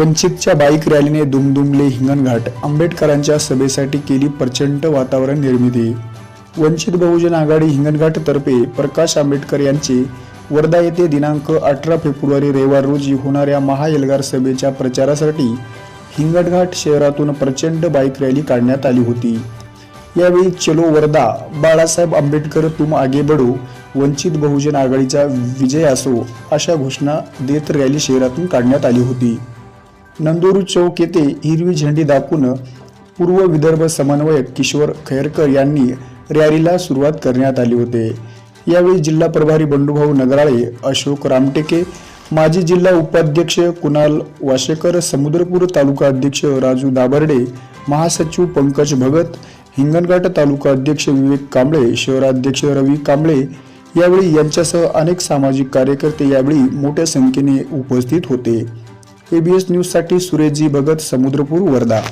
वंचितच्या bike रॅलीने दुमदुमले Hinganghat. आंबेडकरांच्या सभेसाठी केली प्रचंड वातावरण निर्मिती. वंचित बहुजन आघाडी हिंगणघाटतर्फे प्रकाश आंबेडकर यांचे वर्धा येथे दिनांक अठरा फेब्रुवारी रविवार रोजी होणाऱ्या महाएल्गार सभेच्या प्रचारासाठी हिंगणघाट शहरातून प्रचंड बाईक रॅली काढण्यात आली होती. यावेळी चलो वर्धा बाळासाहेब आंबेडकर तुम आगे बढो वंचित बहुजन आघाडीचा विजय असो अशा घोषणा देत रॅली शहरातून काढण्यात आली होती. नंदुरू चौक येथे हिरवी झेंडी दाखवून पूर्व विदर्भ समन्वयक किशोर खैरकर यांनी रॅलीला सुरुवात करण्यात आली होते. यावेळी जिल्हा प्रभारी बंडूभाऊ नगराळे अशोक रामटेके माजी जिल्हा उपाध्यक्ष कुणाल वाशेकर समुद्रपूर तालुका अध्यक्ष राजू दाबर्डे महासचिव पंकज भगत हिंगणघाट तालुका अध्यक्ष विवेक कांबळे शहराध्यक्ष रवी कांबळे यावेळी यांच्यासह अनेक सामाजिक कार्यकर्ते यावेळी मोठ्या संख्येने उपस्थित होते. एबीएस न्यूजसाठी सुरेजी भगत समुद्रपूर वर्धा.